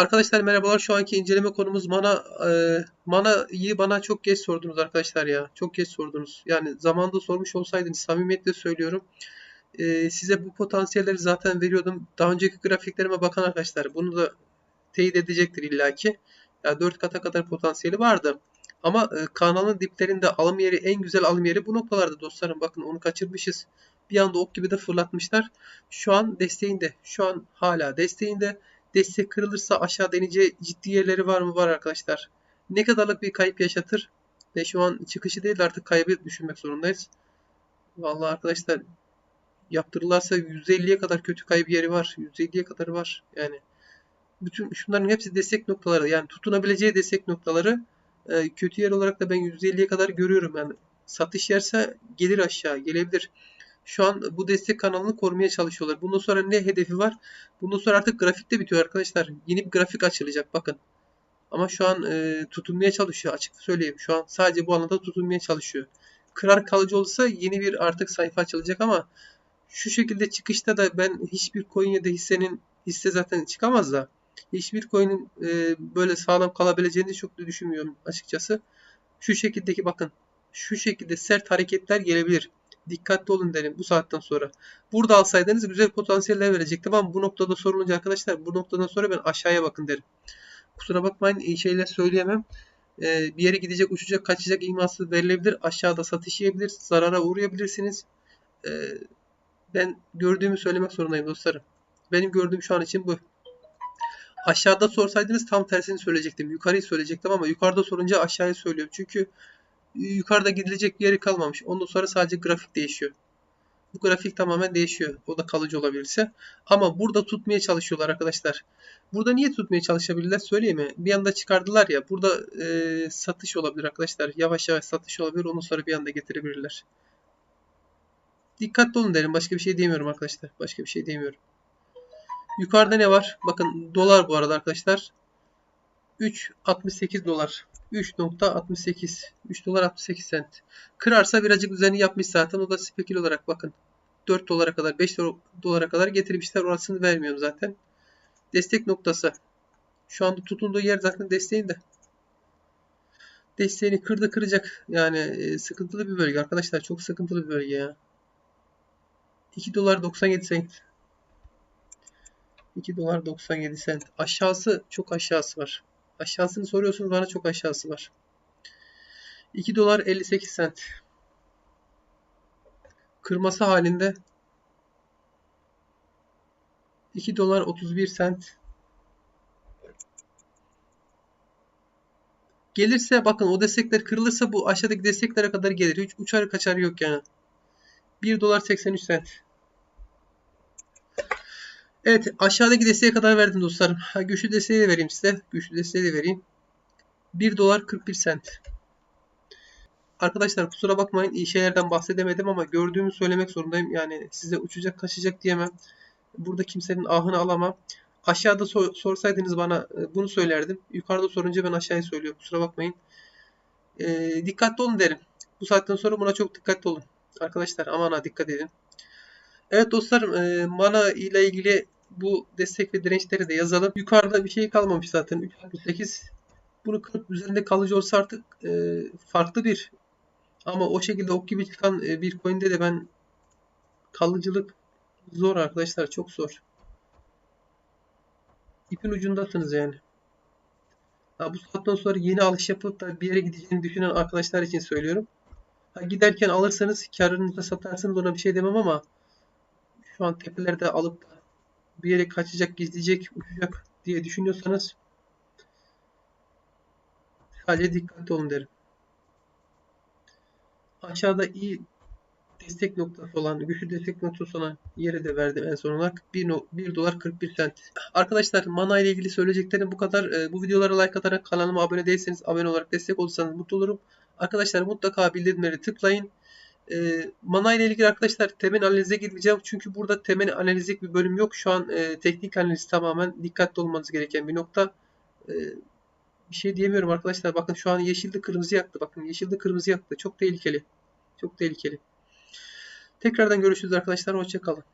Arkadaşlar merhabalar. Şu anki inceleme konumuz mana. E, mana'yı bana çok geç sordunuz arkadaşlar ya. Çok geç sordunuz. Yani zamanda sormuş olsaydınız samimiyetle söylüyorum. E, size bu potansiyelleri zaten veriyordum. Daha önceki grafiklerime bakan arkadaşlar bunu da teyit edecektir illaki. Ya 4 kata kadar potansiyeli vardı. Ama e, kanalın diplerinde alım yeri en güzel alım yeri bu noktalarda dostlarım. Bakın onu kaçırmışız. Bir anda ok gibi de fırlatmışlar. Şu an desteğinde. Şu an hala desteğinde. Destek kırılırsa aşağı deneyeceği ciddi yerleri var mı? Var arkadaşlar. Ne kadarlık bir kayıp yaşatır? Ve şu an çıkışı değil de artık kaybı düşünmek zorundayız. Vallahi arkadaşlar yaptırırlarsa 150'ye kadar kötü kayıp yeri var. 150'ye kadar var. Yani bütün şunların hepsi destek noktaları. Yani tutunabileceği destek noktaları e, kötü yer olarak da ben 150'ye kadar görüyorum. Yani satış yerse gelir aşağı gelebilir. Şu an bu destek kanalını korumaya çalışıyorlar. Bundan sonra ne hedefi var? Bundan sonra artık grafik de bitiyor arkadaşlar. Yeni bir grafik açılacak bakın. Ama şu an e, tutunmaya çalışıyor açık söyleyeyim. Şu an sadece bu alanda tutunmaya çalışıyor. Kırar kalıcı olursa yeni bir artık sayfa açılacak ama şu şekilde çıkışta da ben hiçbir coin ya da hissenin hisse zaten çıkamaz da hiçbir coin'in e, böyle sağlam kalabileceğini çok da düşünmüyorum açıkçası. Şu şekildeki bakın şu şekilde sert hareketler gelebilir. Dikkatli olun derim bu saatten sonra. Burada alsaydınız güzel potansiyeller verecektim ama bu noktada sorulunca arkadaşlar bu noktadan sonra ben aşağıya bakın derim. Kusura bakmayın iyi şeyler söyleyemem. Ee, bir yere gidecek, uçacak, kaçacak iması verilebilir. Aşağıda satış yiyebilir, zarara uğrayabilirsiniz. Ee, ben gördüğümü söylemek zorundayım dostlarım. Benim gördüğüm şu an için bu. Aşağıda sorsaydınız tam tersini söyleyecektim. Yukarıyı söyleyecektim ama yukarıda sorunca aşağıya söylüyorum. Çünkü yukarıda gidilecek bir yeri kalmamış. Ondan sonra sadece grafik değişiyor. Bu grafik tamamen değişiyor. O da kalıcı olabilirse. Ama burada tutmaya çalışıyorlar arkadaşlar. Burada niye tutmaya çalışabilirler söyleyeyim mi? Bir anda çıkardılar ya. Burada e, satış olabilir arkadaşlar. Yavaş yavaş satış olabilir. Ondan sonra bir anda getirebilirler. Dikkatli olun derim. Başka bir şey diyemiyorum arkadaşlar. Başka bir şey diyemiyorum. Yukarıda ne var? Bakın dolar bu arada arkadaşlar. 3.68 dolar. 3.68. 3 dolar 68 sent. Kırarsa birazcık üzerine yapmış zaten. O da spekül olarak bakın. 4 dolara kadar 5 dolara kadar getirmişler. Orasını vermiyorum zaten. Destek noktası. Şu anda tutunduğu yer zaten desteğinde. Desteğini kırdı kıracak. Yani e, sıkıntılı bir bölge arkadaşlar. Çok sıkıntılı bir bölge ya. 2 dolar 97 sent. 2 dolar 97 sent. Aşağısı çok aşağısı var. Aşağısını soruyorsunuz bana çok aşağısı var. 2 dolar 58 sent. Kırması halinde 2 dolar 31 sent. Gelirse bakın o destekler kırılırsa bu aşağıdaki desteklere kadar gelir. Hiç uçar kaçar yok yani. 1 dolar 83 sent. Evet aşağıdaki desteğe kadar verdim dostlarım. Güçlü desteği de vereyim size. Güçlü desteği de vereyim. 1 dolar 41 sent. Arkadaşlar kusura bakmayın iyi şeylerden bahsedemedim ama gördüğümü söylemek zorundayım. Yani size uçacak kaçacak diyemem. Burada kimsenin ahını alamam. Aşağıda sor, sorsaydınız bana e, bunu söylerdim. Yukarıda sorunca ben aşağıya söylüyorum. Kusura bakmayın. E, dikkatli olun derim. Bu saatten sonra buna çok dikkatli olun. Arkadaşlar aman ha dikkat edin. Evet dostlarım e, mana ile ilgili bu destek ve dirençleri de yazalım. Yukarıda bir şey kalmamış zaten 3.68. Bunu kırıp üzerinde kalıcı olsa artık e, farklı bir ama o şekilde ok gibi çıkan e, bir coin'de de ben kalıcılık zor arkadaşlar çok zor. İpin ucundasınız yani. Ha, bu saatten sonra yeni alış yapıp da bir yere gideceğini düşünen arkadaşlar için söylüyorum. Ha, giderken alırsanız karınızda satarsınız ona bir şey demem ama şu an tepelerde alıp bir yere kaçacak, gizleyecek, uçacak diye düşünüyorsanız sadece dikkatli olun derim. Aşağıda iyi destek noktası olan, güçlü destek noktası olan yere de verdim en son olarak. 1, no 1 dolar 41 sent. Arkadaşlar mana ile ilgili söyleyeceklerim bu kadar. Ee, bu videolara like atarak kanalıma abone değilseniz abone olarak destek olursanız mutlu olurum. Arkadaşlar mutlaka bildirimleri tıklayın. E, mana ile ilgili arkadaşlar temel analize girmeyeceğim. Çünkü burada temel analizlik bir bölüm yok. Şu an e, teknik analiz tamamen dikkatli olmanız gereken bir nokta. E, bir şey diyemiyorum arkadaşlar. Bakın şu an yeşilde kırmızı yaktı. Bakın yeşilde kırmızı yaktı. Çok tehlikeli. Çok tehlikeli. Tekrardan görüşürüz arkadaşlar. Hoşçakalın.